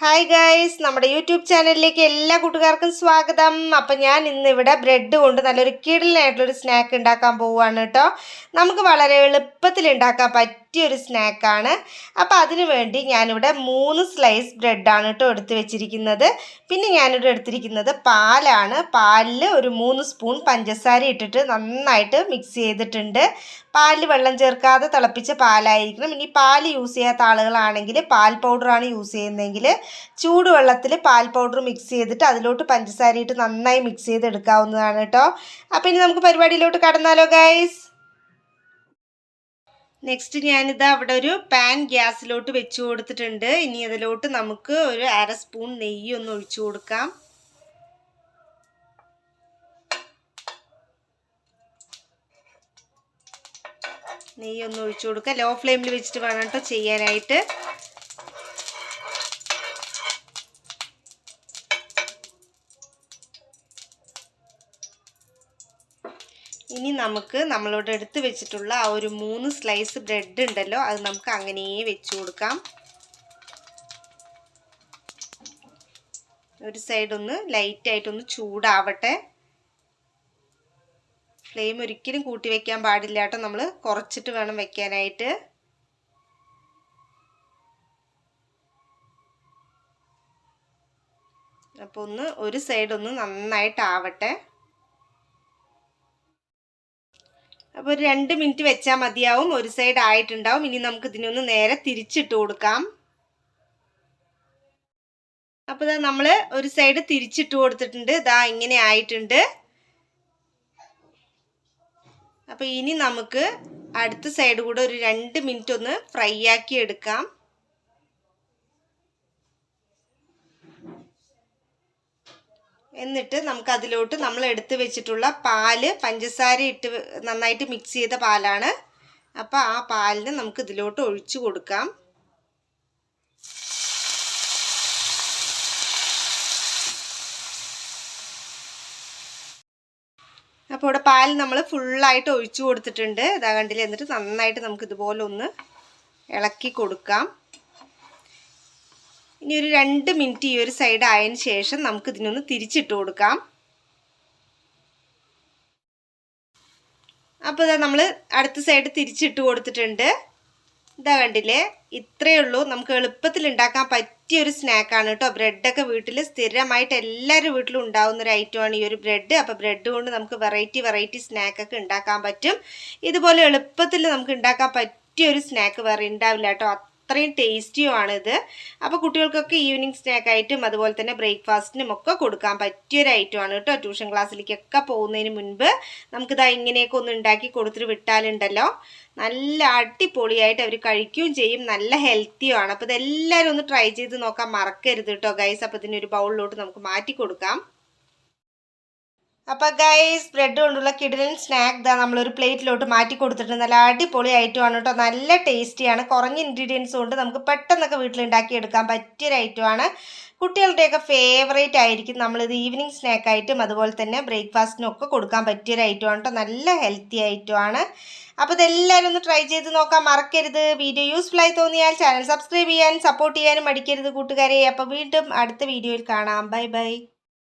Hi guys നമ്മുടെ YouTube ചാനലിലേക്ക് എല്ലാ കൂട്ടുകാർക്കും സ്വാഗതം. അപ്പം ഞാൻ ഇന്ന് ഇവിടെ ബ്രെഡ് കൊണ്ട് നല്ലൊരു കിടലിനായിട്ടുള്ളൊരു സ്നാക്ക് ഉണ്ടാക്കാൻ പോവുകയാണ് കേട്ടോ. നമുക്ക് വളരെ എളുപ്പത്തിൽ ഉണ്ടാക്കാൻ പറ്റിയൊരു സ്നാക്കാണ്. അപ്പോൾ അതിനു വേണ്ടി ഞാനിവിടെ മൂന്ന് സ്ലൈസ് ബ്രെഡാണ് കേട്ടോ എടുത്ത് വെച്ചിരിക്കുന്നത്. പിന്നെ ഞാനിവിടെ എടുത്തിരിക്കുന്നത് പാലാണ്. പാലിൽ ഒരു മൂന്ന് സ്പൂൺ പഞ്ചസാര ഇട്ടിട്ട് നന്നായിട്ട് മിക്സ് ചെയ്തിട്ടുണ്ട്. പാലിൽ വെള്ളം ചേർക്കാതെ തിളപ്പിച്ച പാലായിരിക്കണം. ഇനി പാൽ യൂസ് ചെയ്യാത്ത ആളുകളാണെങ്കിൽ പാൽ പൗഡറാണ് യൂസ് ചെയ്യുന്നതെങ്കിൽ ചൂടുവെള്ളത്തിൽ പാൽ പൗഡർ മിക്സ് ചെയ്തിട്ട് അതിലോട്ട് പഞ്ചസാര ഇട്ട് നന്നായി മിക്സ് ചെയ്ത് എടുക്കാവുന്നതാണ് കേട്ടോ അപ്പോൾ ഇനി നമുക്ക് പരിപാടിയിലോട്ട് കടന്നാലോ ഗൈസ് നെക്സ്റ്റ് ഞാനിതാ അവിടെ ഒരു പാൻ ഗ്യാസിലോട്ട് വെച്ച് കൊടുത്തിട്ടുണ്ട്. ഇനി അതിലോട്ട് നമുക്ക് ഒരു അര സ്പൂൺ നെയ്യ് ഒന്ന് ഒഴിച്ചു കൊടുക്കാം. നെയ്യ് ഒന്ന് ഒഴിച്ചു കൊടുക്കുക ലോ ഫ്ലെയിമിൽ വെച്ചിട്ട് വേണം കേട്ടോ ചെയ്യാനായിട്ട്. ഇനി നമുക്ക് നമ്മളോട് എടുത്ത് വെച്ചിട്ടുള്ള ആ ഒരു മൂന്ന് സ്ലൈസ് ബ്രെഡ് ഉണ്ടല്ലോ അത് നമുക്ക് അങ്ങനെ വെച്ചു കൊടുക്കാം. ഒരു സൈഡ് ഒന്ന് ലൈറ്റായിട്ടൊന്ന് ചൂടാവട്ടെ. ഫ്ലെയിം ഒരിക്കലും കൂട്ടി വെക്കാൻ പാടില്ല കേട്ടോ നമ്മൾ കുറച്ചിട്ട് വേണം വെക്കാനായിട്ട്. അപ്പോൾ ഒന്ന് ഒരു സൈഡ് ഒന്ന് നന്നായിട്ട് അപ്പോൾ ഒരു രണ്ട് മിനിറ്റ് വെച്ചാൽ മതിയാവും. ഒരു സൈഡ് ആയിട്ടുണ്ടാവും. ഇനി നമുക്ക് ഇതിനൊന്ന് നേരെ തിരിച്ചിട്ട് കൊടുക്കാം. അപ്പോൾ ഇതാ നമ്മൾ ഒരു സൈഡ് തിരിച്ചിട്ട് കൊടുത്തിട്ടുണ്ട്. ഇതാ ഇങ്ങനെ ആയിട്ടുണ്ട്. അപ്പോൾ ഇനി നമുക്ക് അടുത്ത സൈഡ് കൂടെ ഒരു രണ്ട് മിനിറ്റ് ഒന്ന് ഫ്രൈ ആക്കി എടുക്കാം. എന്നിട്ട് നമുക്ക് അതിലോട്ട് നമ്മൾ എടുത്ത് വെച്ചിട്ടുള്ള പാൽ പഞ്ചസാര ഇട്ട് നന്നായിട്ട് മിക്സ് ചെയ്ത പാലാണ്. അപ്പോൾ ആ പാലിന് നമുക്ക് ഇതിലോട്ട് ഒഴിച്ചു കൊടുക്കാം. അപ്പോൾ ഇവിടെ പാൽ നമ്മൾ ഫുള്ളായിട്ട് ഒഴിച്ചു കൊടുത്തിട്ടുണ്ട്. ഇതാ കണ്ടില്ല? എന്നിട്ട് നന്നായിട്ട് നമുക്ക് ഇതുപോലെ ഒന്ന് ഇളക്കി കൊടുക്കാം. ഇനി ഒരു രണ്ട് മിനിറ്റ് ഈ ഒരു സൈഡ് ആയതിന് ശേഷം നമുക്ക് ഇതിനൊന്ന് തിരിച്ചിട്ട് കൊടുക്കാം. അപ്പോൾ ഇതാ നമ്മൾ അടുത്ത സൈഡ് തിരിച്ചിട്ട് കൊടുത്തിട്ടുണ്ട്. ഇതാ കണ്ടില്ലേ? ഇത്രയേ ഉള്ളൂ. നമുക്ക് എളുപ്പത്തിൽ ഉണ്ടാക്കാൻ പറ്റിയ ഒരു സ്നാക്കാണ് കേട്ടോ. ബ്രെഡൊക്കെ വീട്ടിൽ സ്ഥിരമായിട്ട് എല്ലാവരും വീട്ടിലും ഉണ്ടാകുന്ന ഒരു ഐറ്റമാണ് ഈ ഒരു ബ്രെഡ് അപ്പോൾ ബ്രെഡ് കൊണ്ട് നമുക്ക് വെറൈറ്റി വെറൈറ്റി സ്നാക്കൊക്കെ ഉണ്ടാക്കാൻ പറ്റും. ഇതുപോലെ എളുപ്പത്തിൽ നമുക്ക് ഉണ്ടാക്കാൻ പറ്റിയ ഒരു സ്നാക്ക് വേറെ ഉണ്ടാവില്ല കേട്ടോ. അത്രയും ടേസ്റ്റിയുമാണിത്. അപ്പോൾ കുട്ടികൾക്കൊക്കെ ഈവനിങ് സ്നാക്കായിട്ടും അതുപോലെ തന്നെ ബ്രേക്ക്ഫാസ്റ്റിനും ഒക്കെ കൊടുക്കാൻ പറ്റിയൊരു ആണ് കേട്ടോ. ട്യൂഷൻ ക്ലാസ്സിലേക്കൊക്കെ പോകുന്നതിന് മുൻപ് നമുക്കിത് ഇങ്ങനെയൊക്കെ ഒന്ന് ഉണ്ടാക്കി കൊടുത്തിട്ട് വിട്ടാലുണ്ടല്ലോ. നല്ല അടിപൊളിയായിട്ട് അവർ കഴിക്കുകയും ചെയ്യും. നല്ല ഹെൽത്തിയുമാണ്. അപ്പോൾ ഇതെല്ലാവരും ഒന്ന് ട്രൈ ചെയ്ത് നോക്കാൻ മറക്കരുത് കേട്ടോ ഗൈസ്. അപ്പോൾ ഇതിനൊരു ബൗളിലോട്ട് നമുക്ക് മാറ്റി കൊടുക്കാം. അപ്പോൾ ഗൈസ് ബ്രെഡ് കൊണ്ടുള്ള കിടിലൻ സ്നാക്ക് ഇതാ നമ്മളൊരു പ്ലേറ്റിലോട്ട് മാറ്റി കൊടുത്തിട്ട് നല്ല അടിപൊളി ഐറ്റമാണ് കേട്ടോ നല്ല ടേസ്റ്റിയാണ് കുറഞ്ഞ ഇൻഗ്രീഡിയൻസ് കൊണ്ട് നമുക്ക് പെട്ടെന്നൊക്കെ വീട്ടിലുണ്ടാക്കിയെടുക്കാൻ പറ്റിയൊരു ഐറ്റമാണ് കുട്ടികളുടെയൊക്കെ ഫേവറേറ്റ് ആയിരിക്കും നമ്മളിത് ഈവനിങ് സ്നാക്കായിട്ടും അതുപോലെ തന്നെ ബ്രേക്ക്ഫാസ്റ്റിനും ഒക്കെ കൊടുക്കാൻ പറ്റിയൊരു ഐറ്റമാണ് കേട്ടോ നല്ല ഹെൽത്തി ഐറ്റമാണ് അപ്പോൾ ഇതെല്ലാവരും ഒന്ന് ട്രൈ ചെയ്ത് നോക്കാൻ മറക്കരുത്. വീഡിയോ യൂസ്ഫുൾ ആയി തോന്നിയാൽ ചാനൽ സബ്സ്ക്രൈബ് ചെയ്യാൻ സപ്പോർട്ട് ചെയ്യാനും മടിക്കരുത് കൂട്ടുകാരെ. അപ്പോൾ വീണ്ടും അടുത്ത വീഡിയോയിൽ കാണാം. Bye bye